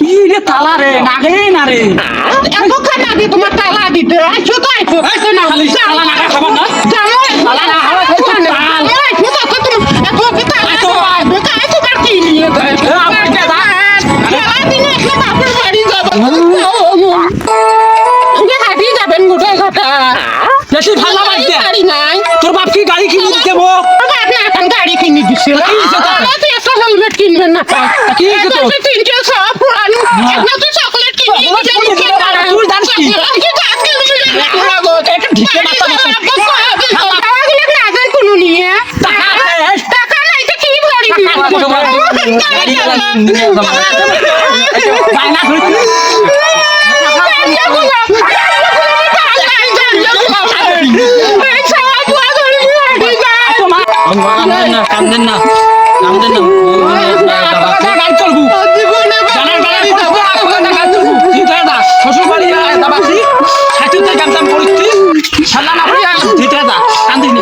কি রে তালা রে? নাগে না রে। এতক্ষণ আগে তোমার তালা দিতে আইছো তো আইছো আইছো না। খালি তালা নাগা খাবার না? জামাই তালা না খাওয়া খাইছো না আইছো তো কত এত কি তালা আইছো। বেকার তোমার কি নিয়ে আমার কে দা? সারা একটা বাপের বাড়ি যাব। যে হাঁটিয়ে যাবেন গোটা ঘটা। বেশি ভালো গাড়ি নাই। তোর বাপ কি গাড়ি কিনে দিতে বো এখন গাড়ি কিনে দিচ্ছে? তুই একটা হেলমেট কিনবেন না। কি তোর? তিনটে সব তুই চকলেট কিনে না, তুই জানিস কি? একটু ঢিকে মাথা কান্দেন না কান্দেন না কান্দেন না। তুই তো জানতাম পরিস্থিতি সাল্লা না পড়িয়া দিতে দা কান্দিনি